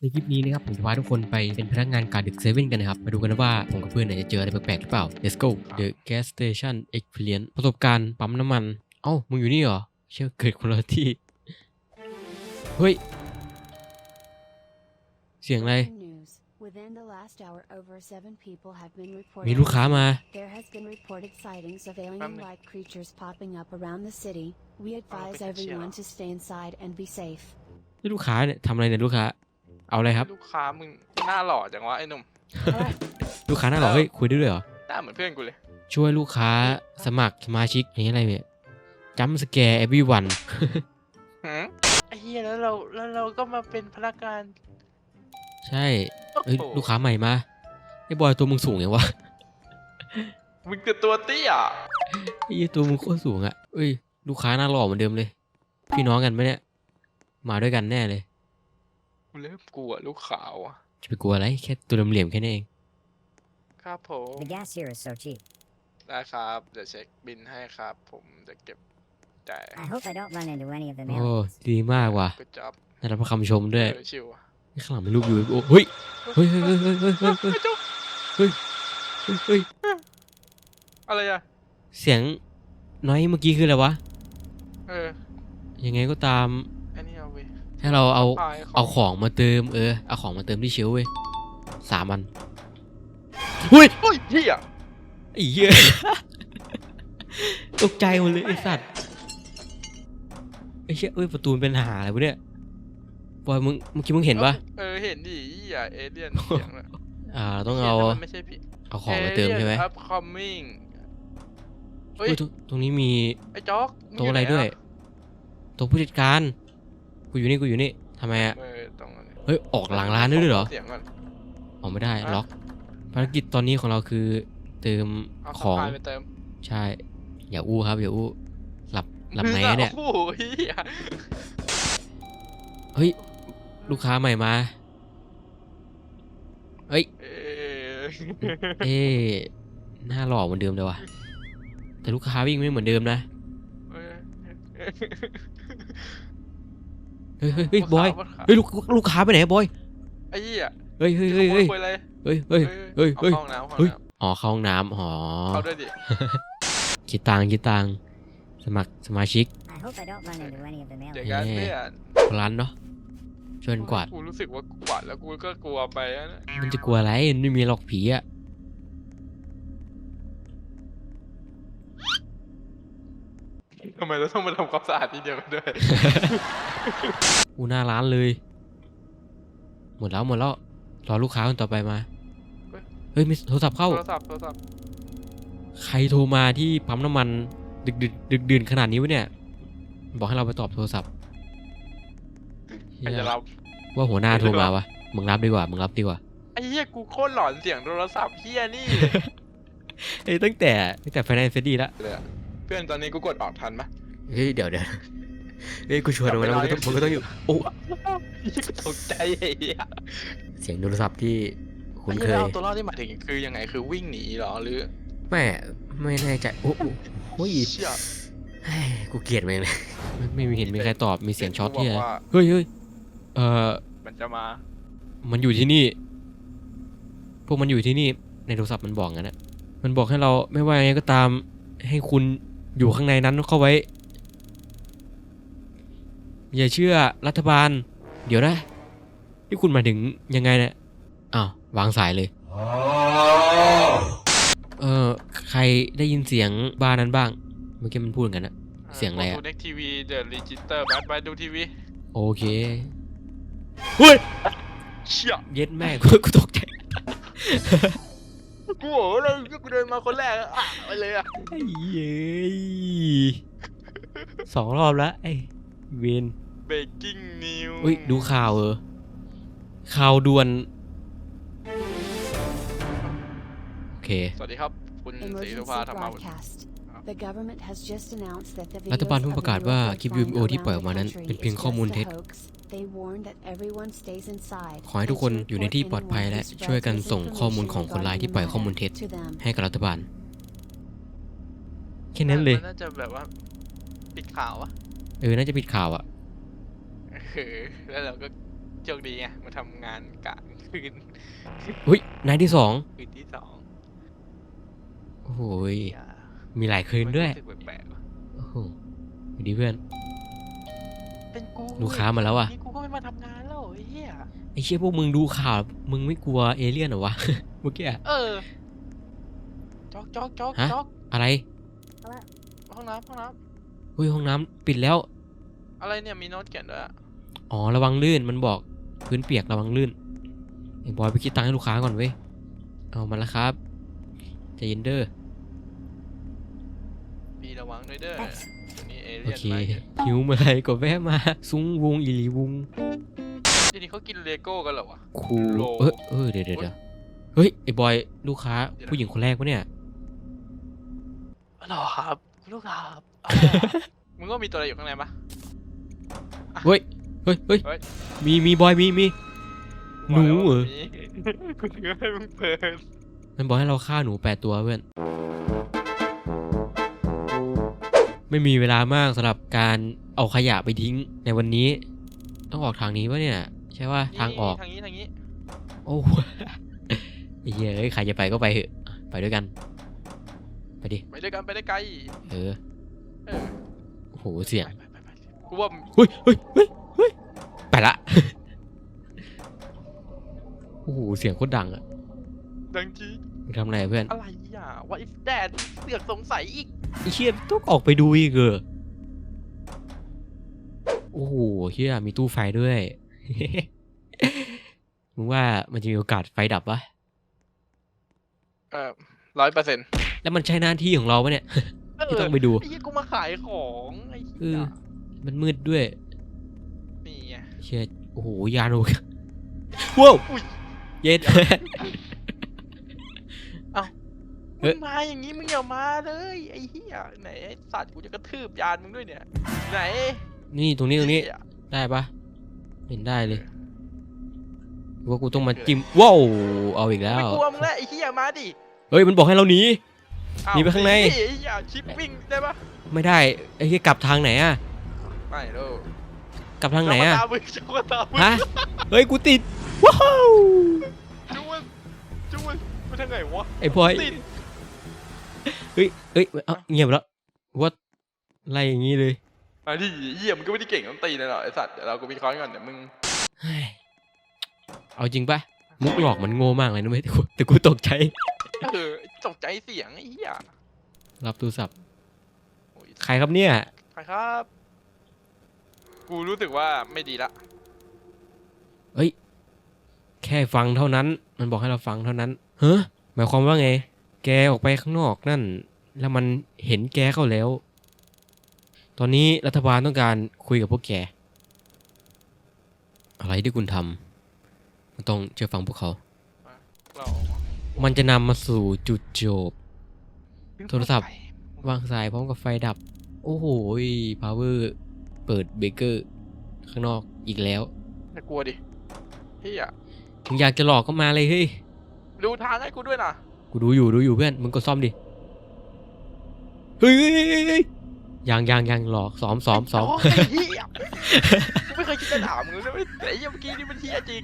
ในคลิปนี้นะครับผมจะพาทุกคนไปเป็นพนักงานการดึกเซเว่นกันนะครับ มาดูกันนะว่าผมกับเพื่อนเนี่ยจะเจออะไรแปลกๆหรือเปล่า Let's go The Gas Station Experience ประสบการณ์ปั๊มน้ำมัน เอ้า มึงอยู่นี่เหรอ เชื่อเกิดคนละที่ เฮ้ย เสียงอะไร News. Within the last hour, over seven people have been มี reported. ลูกค้ามา There has been reported sightings of Family. alien-like creatures popping up around the city. We advise good everyone shit. to stay inside and be safe. นี่ลูกค้าเนี่ยทำอะไรเนี่ยลูกค้า เอาอะไรครับ ลูกค้ามึงหน้าหล่อจังวะไอ้หนุ่ม ลูกค้าน่าหรอเฮ้ยคุยได้ด้วยเหรอ หน้าเหมือนเพื่อนกูเลย ช่วยลูกค้าสมัครสมาชิกอย่างนี้อะไรเนี่ยจัมสแกร์ everyone หืมไอ้เหี้ยแล้วเราแล้วเราก็มาเป็นพนักงานใช่เอ้ยโอ้โหลูกค้าใหม่มาไอ้บอยตัวมึงสูงไงวะมึงคือตัวเตี้ยไอ้เหี้ยตัวมึงโคตรสูงอะเอ้ยลูกค้าหน้าหล่อเหมือนเดิมเลย พี่น้องกันไหมเนี่ยมาด้วยกันแน่เลยกู เริ่มกลัวลูกขาวอะจะไปกลัวอะไรแค่ตัวเหลี่ยมๆแค่นี้เอง ครับผม The gas here is so cheap. ได้ครับ เดี๋ยวเช็คบินให้ครับ ผมจะเก็บจ่าย I hope I don't run into any of the โอ้ mailings. ดีมากว่ะกูจับได้รับคำชมด้วยเออชิวอะนี่ข้างหลังมีรูปอยู่โอ้เฮ้ยเฮ้ยเฮ้ยเฮ้ยเฮ้ยเฮ้ยเฮ้ยเฮ้ยไอ้จุ๊บเฮ้ยเฮ้ยอะไรอะ เสียงน้อยเมื่อกี้คืออะไรวะ เออยังไงก็ตาม ไอ้นี่เอาไปถ้าเราเอาพายเอาของมาเติมเออเอาของมาเติมที่เชลฟ์เว้ยสามอันหุ้ยเฮ้ยเหี้ยไอ้เหี้ยตกใจหมดเลยไอ้สัตว์ไอ้เชี่ยเอ้ยประตูมันเป็นหาอะไรวะเนี่ยบอยมึงเมื่อกี้มึงเห็นปะเออเห็นดิเหี้ยเอเลี่ยนเสียงเลยอ่าต้องเอาหี้ยแต่มันไม่ใช่พี่เอาของมาเติมใช่ไหม อัพคอมมิ่งเฮ้ยเฮ้ยตรงตรงนี้มีไอ้จ๊อกมึงโต๊ะยู่อะไรหนด้วยโต๊ะผู้จัดการ กูอยู่นี่กูอยู่นี่ทำไมอะเออตรงนั้นเฮ้ยออกหลังร้านได้ด้วยเหรอเสียงก่อน ออกไม่ได้ฮะล็อกภารกิจตอนนี้ของเราคือเติมเอาของสะพายไปเติมใช่อย่าอู้ครับอย่าอู้หลับหลับไหนอะเนี่ย โอ้โหเหี้ยเฮ้ย ลูกค้าใหม่มา เฮ้ย เออเอ๊ะหน้าหล่อเหมือนเดิมเลยว่ะ แต่ลูกค้าวิ่งไม่เหมือนเดิมนะ เออ เฮ้ยเฮ้ยเฮ้ยบอยขาวขาวเฮ้ยลูกลูกค้าไปไหนอะบอยไอ้เหี้ยเฮ้ยเฮ้ยเฮ้ยเฮ้ยคุยอะไรเฮ้ยเฮ้ยเฮ้ยเฮ้ยเอาเข้าห้องน้ำเข้าเฮ้ยห้องน้อ๋อเข้าห้องน้ำอ๋อำเข้าด้วยดิคิดตังค์คิดตังค์สมัครสมาชิก I hope I don't run into any of the เดี๋ยว mailings. กันเอ๊ะเพื่อนร้านเนาะช่วยกันกวาดกูรู้สึกว่ากูกวาดแล้วกูก็กลัวไปนะมันจะกลัวอะไรมันไม่มีหรอกผีอะ ทำไมเราต้องมาทำความสะอาดทีเดียวกันด้วยอูหน้าร้านเลย หมดแล้วหมดแล้ว รอลูกค้าคนต่อไปมา เฮ้ยมีโทรศัพท์เข้า โทรศัพท์โทรศัพท์ใครโทรมาที่ปั๊มน้ำมันดึกดึกดึกดื่นขนาดนี้วะเนี่ย บอกให้เราไปตอบโทรศัพท์ใครจะรับว่าหัวหน้าโทรมาวะ มึงรับดีกว่า มึงรับดีกว่า ไอ้เหี้ยกูโคตรหลอนเสียงโทรศัพท์เหี้ยนี่เอ้ยตั้งแต่ตั้งแต่ไฟแนนซ์เฟดดี้ละ เลยอะเพื่อนตอนนี้กูกดออกทันปะ เฮ้ยเดี๋ยวเดี๋ยวเฮ้ยกูชวนมึงแล้วมึงก็ต้องมึงก็ต้องอยู่โอ้ตกใจไอ้เหี้ยเสียงโทรศัพท์ที่คุ้นไอ้เคเหี้ยยเอาตัวรอดที่หมายถึงคือยังไงคือวิ่งหนีเหรอหรือไม่ไม่แน่ใจโอ้โหโอ้ยเชี่ยเฮ้ยกูเกลียดมึงเลยไม่ไม่มีเห็นมีใครตอบมีเสียงช็อตกูบที่อกว่าเฮ้ยเฮ้ยเออมันจะมามันอยู่ที่นี่ พวกมันอยู่ที่นี่ในโทรศัพท์มันบอกงั้นนะมันบอกให้เราไม่ว่ายังไงก็ตามให้คุณ อยู่ข้างในนั้นเข้าไว้ อย่าเชื่อรัฐบาล เดี๋ยวนะที่คุณหมายถึงยังไงเนี่ยอ้าววางสายเลย เออใครได้ยินเสียงบ้านนั้นบ้าง เมื่อกี้มันพูดกันนะเสียงอะไรอะดูเน็กทีวีเดอะรีจิสเตอร์บัสไปดูทีวีโอเคเฮ้ยเชี่ย เย็ดแม่กูกูตกใจ กูโอ้เลยกูเดินมาคนแรกอะอะไปเลยอะไอ้เย้ยสองรอบแล้วไอ้เวนเบกกิ้งนิวอุ้ยดูข่าวเออข่าวด่วน โอเค สวัสดีครับ คุณศรีสุ Emergency ภาธรรมบุตร broadcast. The government has just announced that the รัฐบาล videos เพิ่ง of ประกาศ the ว่า UFO คลิป flying UFO ที่ปล่อยออกมา around นั้น the เป็นเพียง country ข้อมูล is เท็จ just a hoax. They warn that everyone stays inside ขอให้ทุกคนอยู่ในที่ปลอดภัยและช่วยกันส่งข้อมูลของคนร้ายที่ปล่อยข้อมูลเท็จ to them. ให้กับรัฐบาล แค่นั้นเลยมัน่าจะแบบว่าปิดข่าวอะเออ น่าจะปิดข่าวอะเออแล้วเราก็โชคดีไงมาทำงานกะคืนอุ้ยนายที่สองคืนที่สองโอ้โหยอย่า มีหลายคืนด้วยรู้สึกแปลกๆว่ะโอ้โหสวัสดีเพื่อน เป็นกูลูกค้ามาแล้วอะนี่กูก็ไม่มาทำงานแล้วไอ้เหี้ยไอ้เชี่ยพวกมึงดูข่าว มึงไม่กลัวเอเลี่ยนเหรอวะ เมื่อกี้อะ เออจ๊อกจ๊อกจ๊อกฮะ จ๊อกอะไรห้องน้ำห้องน้เฮ้ยห้องน้ำปิดแล้วำอะไรเนี่ยมีโน้ตเขียนด้วยอะอ๋อระวังลื่นมันบอกพื้นเปียกระวังลื่นไอ้บอยไปคิดตังค์ให้ลูกค้าก่อนเว้ยเอามาแล้วครับใจเย็นเด้อพี่ ระวังด้วยเด้อเดี๋ยวนี้เอโอเลี่ยนเคมาเยอะหิวเมื่อไหรก็แวะมา ซุ้งวงอีหลีวงทีนี้เขากินเลโก้กันเหรอวะคูโล เออเออเดี๋ยวเดี๋ยวเดี๋ยวเฮ้ยไอ้บอยลูกค้าเดี๋ยวนะผู้หญิงคนแรกปะเนี่ย หรอครับคุณลูกค้าครับอ่ามึงก็มีตัวอะไรอยู่ข้างในปะ เฮ้ยเฮ้ยเฮ้ยเฮ้ยมีมีบอยมีมี หนูเหรอคุณก็ให้มึงเปิด มันบอกให้เราฆ่าหนูแปดตัวเพื่อน ไม่มีเวลามากสำหรับการเอาขยะไปทิ้งในวันนี้ ต้องออกทางนี้ปะเนี่ย ใช่ว่าทางออก ทางนี้ทางนี้ โอ้ไอ้เหี้ยเอ้ยใครจะไปก็ไปเถอะไปด้วยกัน ไปดิ ไปด้วยกันไปได้ไกล เออเออโอ้โหเสียงไปไปไปไปกูว่าเฮ้ยเฮ้ยเฮ้ยเฮ้ยไปละ โอ้โหเสียงโคตรดังอะดังจริงมึงทำอะไรอะเพื่อน อะไรอะ what if that เสือกสงสัยอีกไอ้ เชี่ยต้องออกไปดูอีกเหรอโอ้โหเชี่ยมีตู้ไฟด้วยมึงว่ามันจะมีโอกาสไฟดับปะเออร้อยเปอร์เซ็นต์แล้วมันใช่หน้าที่ของเราปะเนี่ยที่ต้องไปดูไอ้เหี้ยกูมาขายของไอ้เอเหี้อยมันมืดด้วยนี่ไงเชี่ยโอ้โหยานโนว้าวอุ๊ยเย็ดเฮ้ มึยงมาอย่างนี้มึงอย่ามาเลยไอ้เหี้ยไหนไอ้สัตว์กูจะกระทืบยานมึงด้วยเนี่ย ไหน นี่ตรงนี้ตรงนี้เหี้ยได้ปะเห็นได้เลยว่ากูต้องมาจิ้มว้าวเอาอีกแล้วไม่กลัวมึงแล้วไอ้เหี้ยมาดิเฮ้ยมันบอกให้เราหนีอ้วหนีไปข้างในไอ้เหี้ยชิปวิ่งได้ปะไม่ได้ไอ้ที่กลับทางไหนอะไม่รู้กลับทางไหนอะเจ้าตามึงเจ้าตามึงฮะเฮ้ยกูติดว้าวจวนจวนไปทางไหนวะไอ้พลอยติด เฮ้ยเฮ้ยเอ้าเงียบแล้วว่าไล่อย่างงี้เลยมาดิเหี้ยมึงก็ไม่ได้เก่งต้องตีเลยหรอกไอ้สัตว์เดี๋ยวเรากูมีค้อนก่อนเดี๋ยวมึงเฮ้ยเอาจริงปะมุกหลอกมันโง่มากเลยนะเว้ยแต่กูแต่กูตกใจ เออตกใจเสียงไอ้เหี้ยรับโทรศัพท์โอ้ยใครครับเนี่ย ใครครับ กูรู้สึกว่าไม่ดีละแค่ฟังเท่านั้น มันบอกให้เราฟังเท่านั้นเฮ้หมายความว่าไง แกออกไปข้างนอกนั่น แล้วมันเห็นแกเข้าแล้ว ตอนนี้รัฐบาลต้องการคุยกับพวกแก อะไรที่คุณทำมันต้องเชื่อฟังพวกเขาเรามันจะนำมาสู่จุดจบ โทรศัพท์ วางสายพร้อมกับไฟดับ โอ้โหพาวเวอร์เปิดเบรกเกอร์ ข้างนอกอีกแล้วอย่ากลัวดิเฮียถึงอยากจะหลอกก็มาเลยเฮ้ย ดูทางให้กูด้วยนะ กูดูอยู่ดูอยู่เพื่อนมึงก็ซ่อมดิเฮ้ยเฮ้ยเฮ้ยเฮ้ยยังยังยังหลอกซ้อมซ้อมซ้อมโยไอ้เฮียกูไม่เคยคิดจะด่ามึงเลยนะเว้ยแต่ไอ้เหี้ยเมื่อกี้นี่มันเฮียจริง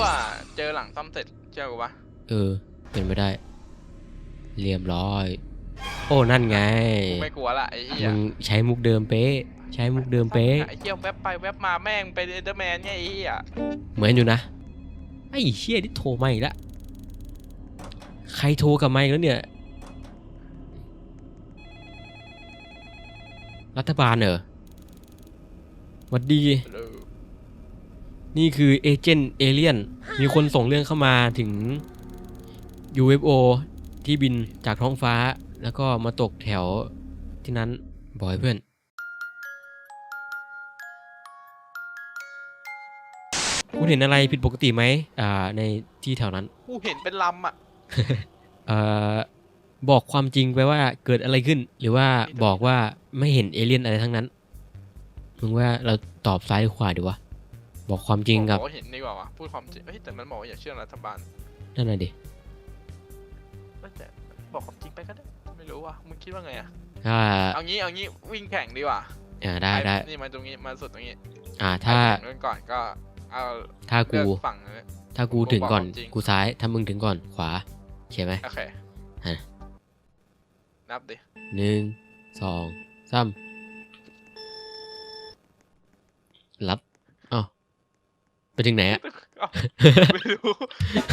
ว่าเจอหลังซ่อมเสร็จเชื่อกูปะเออ เป็นไม่ได้ เรียบร้อย โอ้นั่นไงกูไม่กลัวละไอ้เฮียมึงใช้มุกเดิมเป๊ะ ใช้มุกเดิมเป๊ะไอ้เฮียแวบไปแวบมาแม่งเป็นเอเดอร์แมนไงไอ้เฮียเหมือนอยู่นะ ไอ้เชี่ยที่โทรมาอีกแล้วใครโทรกลับมาอีกแล้วเนี่ย รัฐบาลเหรอหวัดดีเออนี่คือเอเจนต์เอเลียน มีคนส่งเรื่องเข้ามาถึง UFO ที่บินจากท้องฟ้าแล้วก็มาตกแถวที่นั้นบอยเพื่อน คุณเห็นอะไรผิดปกติไหมอ่าในที่แถวนั้น กูเห็นเป็นลำอะ เอ่อบอกความจริงไปว่าเกิดอะไรขึ้น หรือว่าบอกว่าไม่เห็นเอเลี่ยนอะไรทั้งนั้นมึงว่าเราตอบซ้ายหรือขวาดีวะบอกความจริงกับบอกว่าเห็นดีกว่าวะพูดความจริงเฮ้ยแต่มันบอกว่าอย่าเชื่อรัฐบาลนั่นน่ะดิแต่บอกความจริงไปก็ได้ไม่รู้ว่ะมึงคิดว่าไงอะถ้าเอางี้เอางี้วิ่งแข่งดีกว่าอ่าได้ได้ปนี่มาตรงนี้มาสุดตรงนี้ อ่าถ้าไปแข่งกันก่อนก็ เอาถ้าเลืกูอกฝั่งนั้นถ้ากูถึงก่อน บอกความจริง กูซ้าย ถ้ามึงถึงก่อนขวาโอเคไหม โอเคฮะ นับดิหนึ่งสองสามรับอ้าวไปถึงไหนอะ เอ้าไม่รู้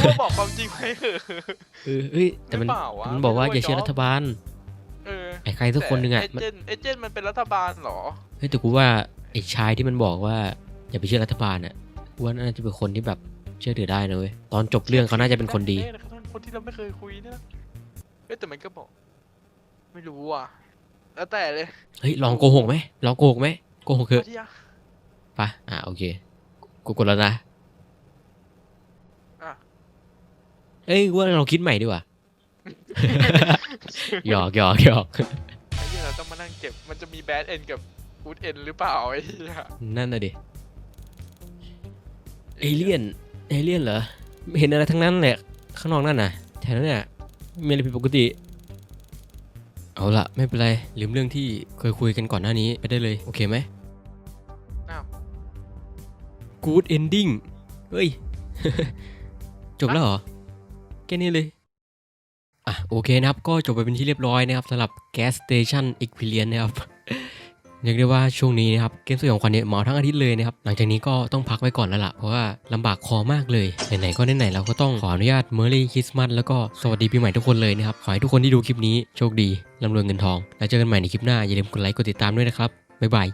กูบอกความจริงไหมเออ เออเฮ้ยแต่มันไม่เปล่าวะมันบอกว่าไม่รู้อย่าเชื่อไอ้รัจ๊ฐอบบาลเออไอ้ใครสักคนหนึ่งอะเอมันเจนต์เอเจนต์มันเป็นรัฐบาลเหรอ เฮ้ยแต่กูว่าไอ้ชายที่มันบอกว่าอย่าไปเชื่อรัฐบาลอะ กูว่าน่าจะเป็นคนที่แบบเชื่อถือได้นะเว้ยตอนจบเรื่องเขาน่าจะเป็นคนดีเอ๊ะคนที่เราไม่เคยคุยเนี่ยนะเอ้ยแต่มันก็บอก ไม่รู้อะ แล้วแต่เลยเฮ้ยลองโกหกไหมลองโกหกไหมโกหกเถอะเอาที่อะไปอะโอเคกูกดแล้วนะอะเอ้ยกูว่าเราคิดใหม่ดีกว่า หยอกหยอกหยอกไอ้เหี้ยเราต้องมานั่งเก็บ มันจะมีแบดเอ็นกับกูดเอ็นหรือเปล่าไอ้เหี้ยนั่นน่ะดิ เอเลี่ยนเอเลี่ยนเหรอไม่เห็นอะไรทั้งนั้นแหละข้างนอกนั่นน่ะแถวนั้นเนี่ยมีอะไรผิดปกติ เอาละไม่เป็นไรลืมเรื่องที่เคยคุยกันก่อนหน้านี้ไปได้เลย โอเคไหมอ้าว Good ending เฮ้ย จบแล้วเหรอ แค่นี้เลย อะ โอเคนะครับ ก็จบไปเป็นที่เรียบร้อยนะครับสำหรับ Gas Station Experience นะครับ เรียกได้ว่าช่วงนี้นะครับเกมสยองขวัญเนี่ยหมาทั้งอาทิตย์เลยนะครับหลังจากนี้ก็ต้องพักไว้ก่อนแล้วล่ะเพราะว่าลำบากคอมากเลยไหนๆก็ไหนๆเราก็ต้องขออนุญาตเมอร์รี่คริสต์มาสแล้วก็สวัสดีปีใหม่ทุกคนเลยนะครับขอให้ทุกคนที่ดูคลิปนี้โชคดีร่ำรวยเงินทอง แล้วเจอกันใหม่ในคลิปหน้าอย่าลืมกดไลค์กดติดตามด้วยนะครับบ๊ายบาย